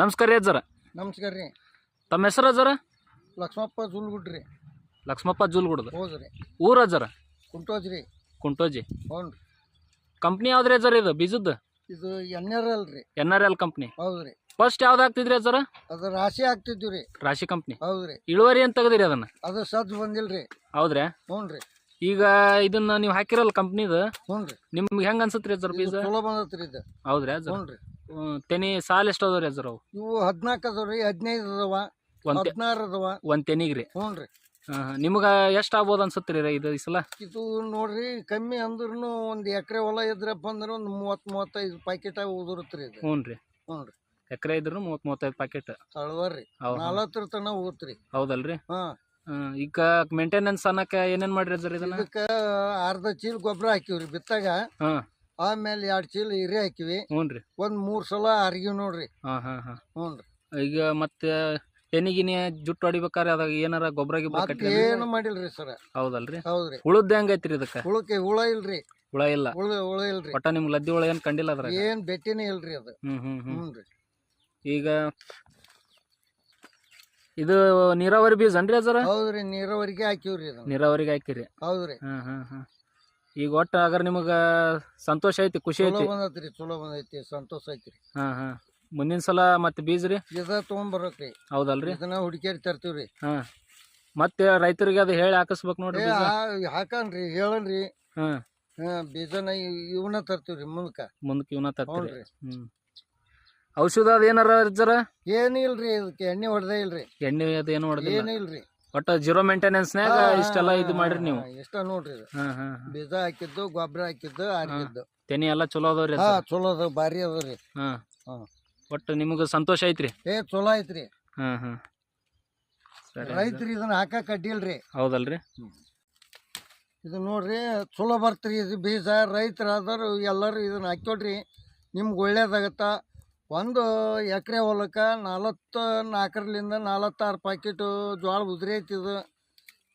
ನಮಸ್ಕಾರ ರೀ ಅಜ್ಜರ. ನಮಸ್ಕಾರ ರೀ. ತಮ್ಮ ಹೆಸರು ಅಜ್ಜರ? ಲಕ್ಷ್ಮಪ್ಪ ಜುಲ್ಗುಡ್ರಿ. ಲಕ್ಷ್ಮಪ್ಪ ಜೂಲ್ಗುಡ್ದು. ಹೌದ್ರಿ ಊರ ಅಜ್ಜರ? ಕುಂಟೋಜ್ರಿ. ಕುಂಟೋಜಿ ಹ್ಞೂ ಕಂಪ್ನಿ ಯಾವ್ದ್ರಿ ಅಜ್ಜರ ಇದು ಬೀಜದ್ದು? ಇದು ಎನ್ ಆರ್ ಎಲ್ ರೀ. N R L company. ಹೌದ್ರಿ ಫಸ್ಟ್ ಯಾವ್ದು ಹಾಕ್ತಿದ್ರಿ ಅಜ್ಜರ? ಅದು ರಾಶಿ ಹಾಕ್ತಿದ್ವಿ ರೀ. ರಾಶಿ ಕಂಪ್ನಿ. ಹೌದ್ರಿ ಇಳುವರಿ ಅಂತ ತೆಗದಿರಿ ಅದನ್ನ? ಅದು ಸಜ್ಜು ಬಂದಿಲ್ರಿ ಹೌದ್ರಿ ಹ್ಞೂ ರೀ. ಈಗ ಇದನ್ನ ನೀವು ಹಾಕಿರಲ್ಲ ಕಂಪ್ನಿದು ಹ್ಞೂ ರೀ. ನಿಮ್ಗೆ ಹೆಂಗ್ ಅನ್ಸತ್ರಿ ಅಜ್ಜರ ಬೀಜ? ಇದು ಚಲೋ ಬಂದತ್ರಿ ಇದು. ಹೌದ್ರಾ ಅಜ್ಜರ. ಹ್ಞೂ ರೀ. ತೆನಿ ಸಾಲ ಎಷ್ಟು ಅದಾವ್ರಿ ಅವು ಇವು ಹದಿನಾಲ್ಕು ಅದಾವ ರೀ ಹದಿನೈದು ಅದಾವ ಒಂದ್ ತೆ- ಹದಿನಾರು ಅದಾವ. ಒಂದ್ ತೆನಿಗ್ರಿ? ಹ್ಞೂ ರೀ ನಿಮ್ಗೆ ಎಷ್ಟು ಆಗ್ಬೋದು ಅನ್ಸತ್ರಿ ಇದು ಈ ಸಲ? ಇದು ನೋಡ್ರಿ ಕಮ್ಮಿ ಅಂದ್ರೂ ಒಂದು ಎಕರೆ ಹೊಲ ಇದ್ರಪ್ಪ ಅಂದ್ರೆ ಒಂದು ಮೂವತ್ತು ಮೂವತ್ತೈದು ಪ್ಯಾಕೆಟ್ ಉದುರುತ್ರಿ ಇದು. ಹ್ಞೂ ರೀ ಹ್ಞೂ ರೀ ಎಕರೆ ಇದ್ರು ಮೂವತ್ ಮೂವತ್ತೈದು ಪ್ಯಾಕೆಟ್ ತಳವರ್ರಿ ಹೌದು. ನಲವತ್ತರ ತನ ಹೋಗ್ತ್ರಿ ಹೌದಲ್ರಿ? ಹಾಂ. ಹ್ಮ್, ಈಗ ಮೇಂಟೆನೆನ್ಸ್ ಅನ್ನಕ್ಕೆ ಏನೇನ್ ಮಾಡಿರಿ ಸರ್ ಇದನ್ನ? ಇದಕ್ಕೆ ಅರ್ಧ ಚೀಲ ಗೊಬ್ಬರ ಹಾಕಿವ್ರಿ ಬಿತ್ತಾಗ. ಹಾ. ಆಮೇಲೆ ಎರಡ್ ಚೀಲ ಹಿರಿ ಹಾಕಿವಿ. ಹ್ಞೂ ರೀ ಒಂದ್ ಮೂರ್ ಸಲ ಅರ್ಗಿವ್ ನೋಡ್ರಿ. ಹಾ ಹಾ ಹಾ. ಈಗ ಮತ್ತೆ ತೆನಿಗಿನ ಜುಟ್ಟು ಹೊಡಿಬೇಕಾರೆ ಅದಾಗ ಏನಾರ ಗೊಬ್ಬರ ಗಿಬ್ಬರ ಮತ್ತೆ ಕಟ್ಟಿ ಏನು ಮಾಡಿಲ್ರಿ ಸರ್. ಹೌದಲ್ರಿ? ಹೌದ್ರಿ. ಹುಳದ್ ಹೆಂಗೈತ್ರಿ ಇದಕ್ಕ? ಹುಳಕ್ಕೆ ಹುಳ ಇಲ್ರಿ. ಹುಳ ಇಲ್ಲ. ಹುಳ ಹುಳ ಇಲ್ರಿ. ಒಟ್ಟ ನಿಮ್ಗೆ ಲದ್ದಿ ಹುಳ ಏನ್ ಕಂಡಿಲ್ಲ ಅದ್ರ ಏನ್ ಬೆಟ್ಟಿನೇ ಇಲ್ರಿ ಅದು. ಹ್ಮ್ ಹ್ಮ್ ಹ್ಮ್. ಹ್ಞೂ ರೀ ಈಗ ಇದು ನೀರಾವರಿ ಬೀಜ ಅನ್ರಿ ಅದರ ಹೌದ್ರಿ ನೀರಾವರಿಗೆ ಹಾಕಿವ್ರಿ ಅದನ್ನ ನೀರಾವರಿಗೆ ಹಾಕಿರಿ. ಹೌದ್ರಿ. ಹ್ಮ್ ಹ್ಮ್ ಹ್ಮ್. ಈಗ ಒಟ್ಟು ಅಗರ್ ನಿಮಗ ಸಂತೋಷ ಐತಿ ಖುಷಿ ಚಲೋ ಐತಿ? ಬಂದೈತ್ರಿ ಚಲೋ ಬಂದೈತಿ ಸಂತೋಷ ಐತ್ರಿ. ಹಾ ಹಾ. ಮುಂದಿನ ಸಲ ಮತ್ತೆ ಬೀಜ ರೀ? ಇದ ಹೌದಲ್ರಿ? ಇದನ್ನ ಹುಡುಕ್ಯಾಡಿ ತರ್ತೀವ್ರಿ. ಹಾ. ಮತ್ತೆ ರೈತರಿಗೆ ಅದು ಹೇಳಿ ಹಾಕಿಸ್ಬೇಕು ನೋಡ್ರಿ ಏ ಬೀಜ? ಆ- ಹಾಕನ್ರಿ ಹೇಳನ್ರಿ. ಹಾ. ಹಾ ಬೀಜನ ಇವ್- ಇವನ್ನ ತರ್ತೀವ್ರಿ ಮುಂದಕ್ಕ ಮುಂದಕ್ಕೆ ಇವನ ತರ್ತೀರಿ. ಹ್ಮ್. ಔಷಧ ಅದೇನಾರ ಜರ? ಏನು ರೀ ಇದಕ್ಕೆ ಎಣ್ಣೆ ಹೊಡೆದೇ ಇಲ್ರಿ. ಎಣ್ಣೆ ಅದು ಏನು ಹೊಡೆದಿಲ್ಲ? ಇಲ್ರಿ ಒಟ್ಟ ಜೀರೋ ಮೇಂಟೆನೆನ್ಸ್ನ್ಯಾಗ ಇಷ್ಟೆಲ್ಲ ಇದು ಮಾಡ್ರಿ ನೀವು. ಇಷ್ಟ ನೋಡ್ರಿ ಇದು. ಹಾ ಹಾ ಬೀಜ ಹಾಕಿದ್ದು ಗೊಬ್ಬರ ಹಾಕಿದ್ದು ಹಾಕಿದ್ದು ತೆನಿ ಎಲ್ಲ ಚಲೋ ಅದಾವ್ರಿ ಹಾ? ಚಲೋ ಅದ ಭಾರಿ ಅದ ರೀ. ಹಾ. ಹಾ. ಒಟ್ಟು ನಿಮಗೆ ಸಂತೋಷ ಐತ್ರಿ? ಏ ಚಲೋ ಐತ್ರಿ. ಹಾ ಹಾ. ಸರಿ ರೈತ್ರಿ ಇದನ್ನ ಹಾಕಕ್ ಅಡ್ಡಿಲ್ರಿ. ಹೌದಲ್ರಿ? ಇದು ನೋಡ್ರಿ ಚಲೋ ಬರ್ತ್ರಿ ಇದು ಬೀಜ ರೈತರಾದವ್ರು ಎಲ್ಲರೂ ಇದನ್ನ ಹಾಕ್ಕೊಡ್ರಿ. ನಿಮ್ಗೆ ಒಳ್ಳೇದಾಗತ್ತ? ಒಂದು ಎಕರೆ ಹೊಲಕ್ಕೆ ನಲವತ್ತು ನಾಲ್ಕರಿಂದ ನಲವತ್ತಾರು ಪ್ಯಾಕೆಟು ಜೋಳ ಉದುರಿ ಐತಿದು.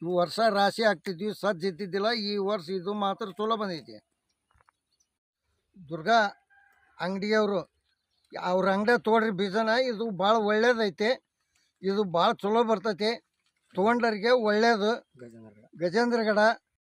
ಇವು ವರ್ಷ ರಾಶಿ ಹಾಕ್ತಿದ್ವಿ ಸಜ್ಜ ಇದ್ದಿದ್ದಿಲ್ಲ ಈ ವರ್ಷ ಇದು ಮಾತ್ರ ಚಲೋ ಬಂದೈತಿ. ದುರ್ಗಾ ಅಂಗಡಿಯವರು ಅವ್ರ ಅಂಗಡಿ ತೊಗೊಳ್ರಿ ಬೀಜನ ಇದು ಭಾಳ ಒಳ್ಳೇದೈತಿ. ಇದು ಭಾಳ ಚಲೋ ಬರ್ತೈತಿ. ತೊಗೊಂಡವ್ರಿಗೆ ಒಳ್ಳೇದು. ಗಜೇಂದ್ರಗಡ